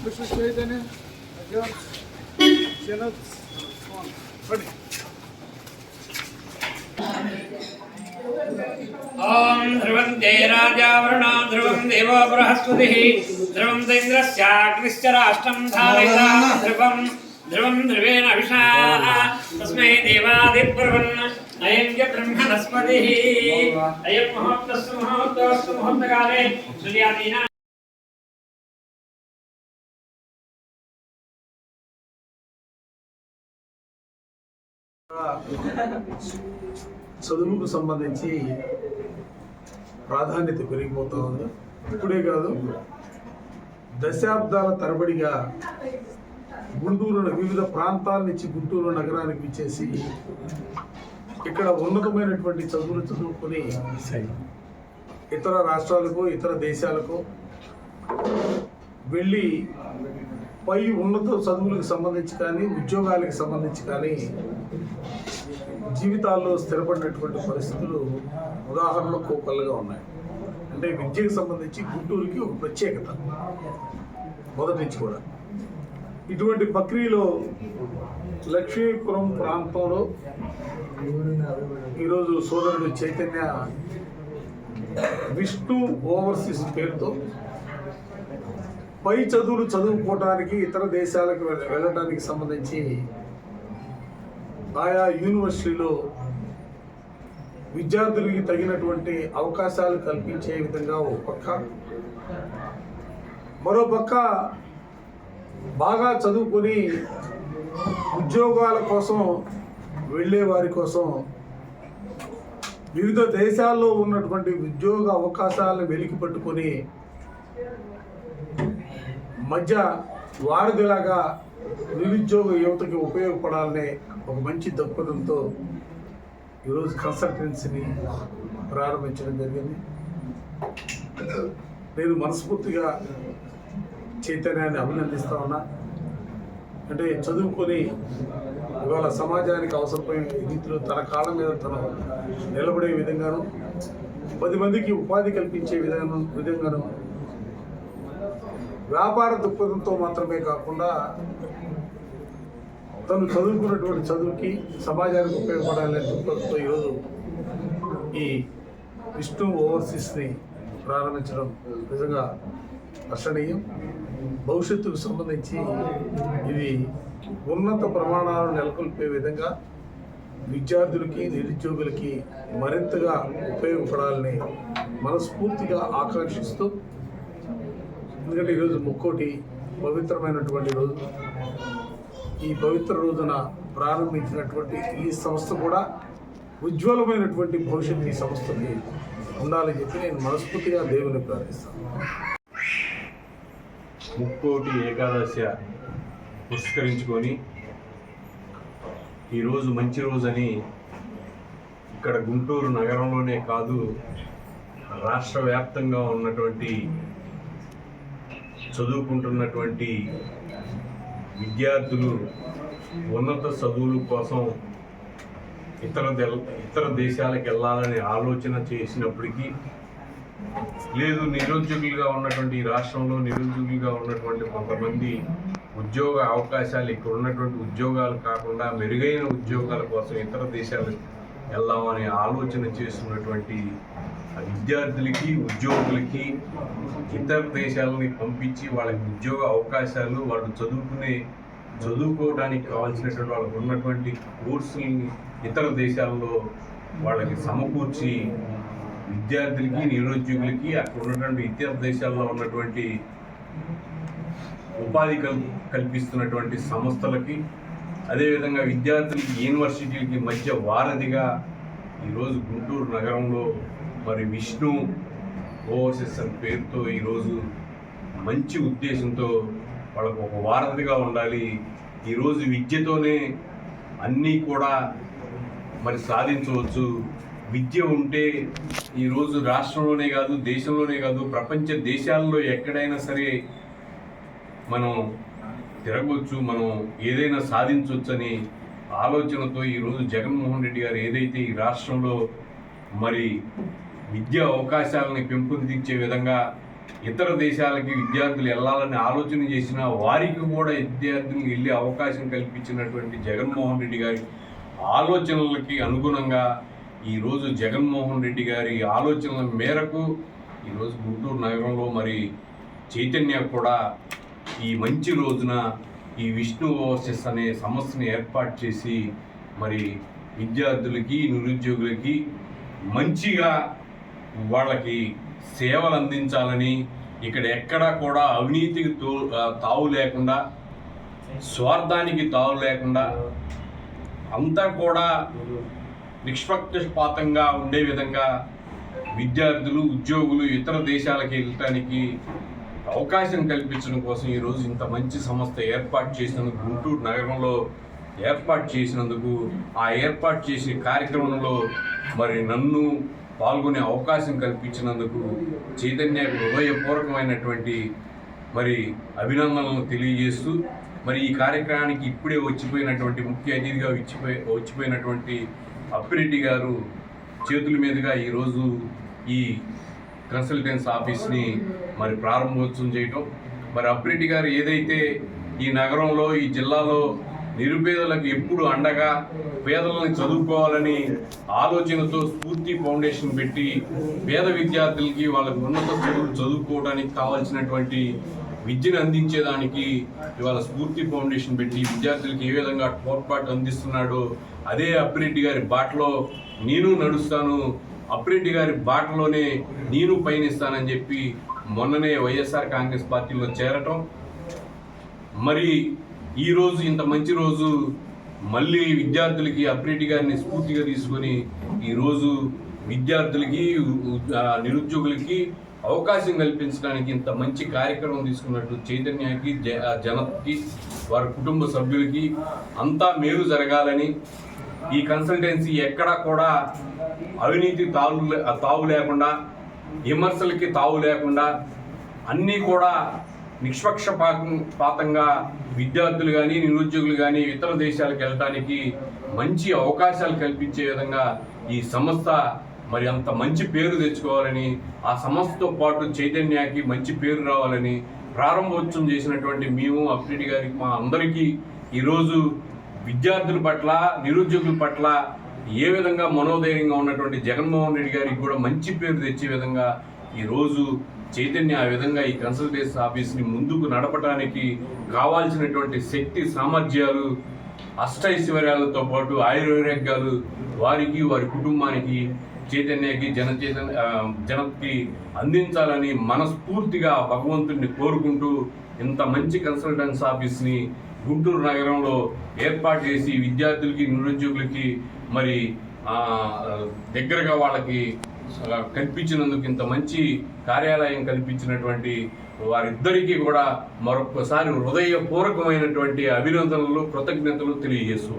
Mrs. Chaitanya, against, Janats, on. Ready. ध्रुवं ते राजावरुणा ध्रुवं देवो बृहस्पतिः ध्रुवं तेन्द्रस्याग्निश्च राष्ट्रं धारयता ध्रुवं ध्रुवं ध्रुवेण विषाः तस्मै देवादिब्रुवन् अयञ्च ब्रह्मणस्पतिः अयं महोत्तस्तु महोत्तवस्तु महोत्तकाले सूर्यादीना చదువుకు సంబంధించి ప్రాధాన్యత పెరిగిపోతూ ఉంది. ఇప్పుడే కాదు దశాబ్దాల తరబడిగా గుంటూరు వివిధ ప్రాంతాల నుంచి గుంటూరు నగరానికి ఇచ్చేసి ఇక్కడ ఉన్నతమైనటువంటి చదువులు చదువుకొని ఇతర రాష్ట్రాలకు ఇతర దేశాలకు వెళ్ళి పై ఉన్నత చదువులకు సంబంధించి కానీ ఉద్యోగాలకు సంబంధించి కానీ జీవితాల్లో స్థిరపడినటువంటి పరిస్థితులు ఉదాహరణలు కోకొల్లగా ఉన్నాయి. అంటే విద్యకు సంబంధించి గుంటూరుకి ఒక ప్రత్యేకత. మొదటి నుంచి కూడా. ఇటువంటి ప్రక్రియలో లక్ష్మీపురం ప్రాంతంలో ఈరోజు సోదరుడు చైతన్య విష్ణు ఓవర్సీస్ పేరుతో పై చదువులు చదువుకోవడానికి ఇతర దేశాలకు వెళ్ళడానికి సంబంధించి ఆయా యూనివర్సిటీలో విద్యార్థులకి తగినటువంటి అవకాశాలు కల్పించే విధంగా ఒక పక్క మరో పక్క బాగా చదువుకొని ఉద్యోగాల కోసం వెళ్ళే వారి కోసం వివిధ దేశాల్లో ఉన్నటువంటి ఉద్యోగ అవకాశాలను వెలికి పట్టుకొని మధ్య వారధిలాగా నిరుద్యోగ యువతకి ఉపయోగపడాలనే ఒక మంచి దృక్పథంతో ఈరోజు కన్సల్టెన్సీని ప్రారంభించడం జరిగింది. నేను మనస్ఫూర్తిగా చైతన్యాన్ని అభినందిస్తా ఉన్నా. అంటే చదువుకొని ఇవాళ సమాజానికి అవసరమైన రీతిలో తన కాళ్ళ మీద తను నిలబడే విధంగాను పది మందికి ఉపాధి కల్పించే విధానం విధంగాను వ్యాపార దృక్పథంతో మాత్రమే కాకుండా తను చదువుకున్నటువంటి చదువుకి సమాజానికి ఉపయోగపడాలనే దృక్పథంతో ఈరోజు ఈ విష్ణు ఓవర్సీస్ని ప్రారంభించడం నిజంగా హర్షణీయం భవిష్యత్తుకు సంబంధించి ఇది ఉన్నత ప్రమాణాలను నెలకొల్పే విధంగా విద్యార్థులకి నిరుద్యోగులకి మరింతగా ఉపయోగపడాలని మనస్ఫూర్తిగా ఆకాంక్షిస్తూ ఎందుకంటే ఈరోజు ముక్కోటి పవిత్రమైనటువంటి రోజు. ఈ పవిత్ర రోజున ప్రారంభించినటువంటి ఈ సంస్థ కూడా ఉజ్వలమైనటువంటి భవిష్యత్తు ఈ సంస్థకి ఉండాలని చెప్పి నేను మనస్ఫూర్తిగా దేవుని ప్రార్థిస్తాను. ముక్కోటి ఏకాదశి పురస్కరించుకొని ఈరోజు మంచి రోజని ఇక్కడ గుంటూరు నగరంలోనే కాదు రాష్ట్ర వ్యాప్తంగా ఉన్నటువంటి చదువుకుంటున్నటువంటి విద్యార్థులు ఉన్నత చదువుల కోసం ఇతర దెల్- ఇతర దేశాలకు వెళ్ళాలని ఆలోచన చేసినప్పటికీ లేదు నిరుద్యోగులుగా ఉన్నటువంటి ఈ రాష్ట్రంలో నిరుద్యోగులుగా ఉన్నటువంటి కొంతమంది ఉద్యోగ అవకాశాలు ఇక్కడ ఉన్నటువంటి ఉద్యోగాలు కాకుండా మెరుగైన ఉద్యోగాల కోసం ఇతర దేశాలకు వెళ్దామనే ఆలోచన చేస్తున్నటువంటి విద్యార్థులకి ఉద్యోగులకి ఇతర దేశాలని పంపించి వాళ్ళకి ఉద్యోగ అవకాశాలు వాళ్ళు చదువుకునే చదువుకోవడానికి కావాల్సినటువంటి వాళ్ళకు ఉన్నటువంటి కోర్సుల్ని ఇతర దేశాల్లో వాళ్ళకి సమకూర్చి విద్యార్థులకి నిరుద్యోగులకి అక్కడ ఉన్నటువంటి ఇతర దేశాల్లో ఉన్నటువంటి ఉపాధి కల్ కల్పిస్తున్నటువంటి సంస్థలకి అదేవిధంగా విద్యార్థులకి యూనివర్సిటీలకి మధ్య వారధిగా ఈరోజు గుంటూరు నగరంలో మరి విష్ణు ఓఎస్ఎస్ అని పేరుతో ఈరోజు మంచి ఉద్దేశంతో వాళ్ళకు ఒక వారధిగా ఉండాలి. ఈరోజు విద్యతోనే అన్నీ కూడా మరి సాధించవచ్చు. విద్య ఉంటే ఈరోజు రాష్ట్రంలోనే కాదు దేశంలోనే కాదు ప్రపంచ దేశాల్లో ఎక్కడైనా సరే మనం తిరగవచ్చు మనం ఏదైనా సాధించవచ్చు అని ఆలోచనతో ఈరోజు జగన్మోహన్ రెడ్డి గారు ఏదైతే ఈ రాష్ట్రంలో మరి విద్యా అవకాశాలని పెంపొందించే విధంగా ఇతర దేశాలకి విద్యార్థులు వెళ్ళాలని ఆలోచన చేసిన వారికి కూడా విద్యార్థులకు వెళ్ళే అవకాశం కల్పించినటువంటి జగన్మోహన్ రెడ్డి గారి ఆలోచనలకి అనుగుణంగా ఈరోజు జగన్మోహన్ రెడ్డి గారి ఆలోచనల మేరకు ఈరోజు గుంటూరు నగరంలో మరి చైతన్య కూడా ఈ మంచి రోజున ఈ విష్ణు ఓవర్సెస్ అనే సమస్యను ఏర్పాటు చేసి మరి విద్యార్థులకి నిరుద్యోగులకి మంచిగా వాళ్ళకి సేవలు అందించాలని ఇక్కడ ఎక్కడా కూడా అవినీతికి తో తావు లేకుండా స్వార్థానికి తావు లేకుండా అంతా కూడా నిష్పక్షపాతంగా ఉండే విధంగా విద్యార్థులు ఉద్యోగులు ఇతర దేశాలకు వెళ్ళటానికి అవకాశం కల్పించడం కోసం ఈరోజు ఇంత మంచి సంస్థ ఏర్పాటు చేసినందుకు గుంటూరు నగరంలో ఏర్పాటు చేసినందుకు ఆ ఏర్పాటు చేసే కార్యక్రమంలో మరి నన్ను పాల్గొనే అవకాశం కల్పించినందుకు చైతన్య హృదయపూర్వకమైనటువంటి మరి అభినందనలను తెలియజేస్తూ మరి ఈ కార్యక్రమానికి ఇప్పుడే వచ్చిపోయినటువంటి ముఖ్య అతిథిగా వచ్చిపోయి వచ్చిపోయినటువంటి అప్పిరెడ్డి గారు చేతుల మీదుగా ఈరోజు ఈ కన్సల్టెన్స్ ఆఫీస్ని మరి ప్రారంభోత్సవం చేయటం. మరి అప్పిరెడ్డి గారు ఏదైతే ఈ నగరంలో ఈ జిల్లాలో నిరుపేదలకు ఎప్పుడు అండగా పేదలను చదువుకోవాలని ఆలోచనతో స్ఫూర్తి ఫౌండేషన్ పెట్టి పేద విద్యార్థులకి వాళ్ళకు ఉన్నత చదువులు చదువుకోవడానికి కావాల్సినటువంటి విద్యను అందించేదానికి ఇవాళ స్ఫూర్తి ఫౌండేషన్ పెట్టి విద్యార్థులకి ఏ విధంగా తోడ్పాటు అందిస్తున్నాడో అదే అప్పిరెడ్డి గారి బాటలో నేను నడుస్తాను అప్పిరెడ్డి గారి బాటలోనే నేను పయనిస్తానని చెప్పి మొన్ననే వైఎస్ఆర్ కాంగ్రెస్ పార్టీలో చేరటం. మరి ఈరోజు ఇంత మంచి రోజు మళ్ళీ విద్యార్థులకి అప్రెడ్డి గారిని స్ఫూర్తిగా తీసుకొని ఈరోజు విద్యార్థులకి నిరుద్యోగులకి అవకాశం కల్పించడానికి ఇంత మంచి కార్యక్రమం తీసుకున్నట్టు చైతన్యకి జ- వారి కుటుంబ సభ్యులకి అంతా మేలు జరగాలని ఈ కన్సల్టెన్సీ ఎక్కడా కూడా అవినీతి తావు లే- తావు లేకుండా విమర్శలకి తావు లేకుండా అన్నీ కూడా నిష్పక్షపాతంగా పాతంగా విద్యార్థులు కానీ నిరుద్యోగులు కానీ ఇతర దేశాలకు వెళ్ళడానికి మంచి అవకాశాలు కల్పించే విధంగా ఈ సంస్థ మరి అంత మంచి పేరు తెచ్చుకోవాలని ఆ సంస్థతో పాటు చైతన్యాకి మంచి పేరు రావాలని ప్రారంభోత్సవం చేసినటువంటి మేము అప్రెడ్డి గారికి మా అందరికీ ఈరోజు విద్యార్థుల పట్ల నిరుద్యోగుల పట్ల ఏ విధంగా మనోధైర్యంగా ఉన్నటువంటి జగన్మోహన్ రెడ్డి గారికి కూడా మంచి పేరు తెచ్చే విధంగా ఈరోజు చైతన్య ఆ విధంగా ఈ కన్సల్టేషన్ ఆఫీస్ని ముందుకు నడపడానికి కావాల్సినటువంటి శక్తి సామర్థ్యాలు అష్టైశ్వర్యాలతో పాటు ఆయుర్వేగాలు వారికి వారి కుటుంబానికి చైతన్యకి జన చైతన్య జనకి అందించాలని మనస్ఫూర్తిగా భగవంతుడిని కోరుకుంటూ ఇంత మంచి కన్సల్టెన్స్ ఆఫీస్ని గుంటూరు నగరంలో ఏర్పాటు చేసి విద్యార్థులకి నిరుద్యోగులకి మరి దగ్గరగా వాళ్ళకి కల్పించినందుకు ఇంత మంచి కార్యాలయం కల్పించినటువంటి వారిద్దరికీ కూడా మరొకసారి హృదయపూర్వకమైనటువంటి అభినందనలు కృతజ్ఞతలు తెలియజేస్తూ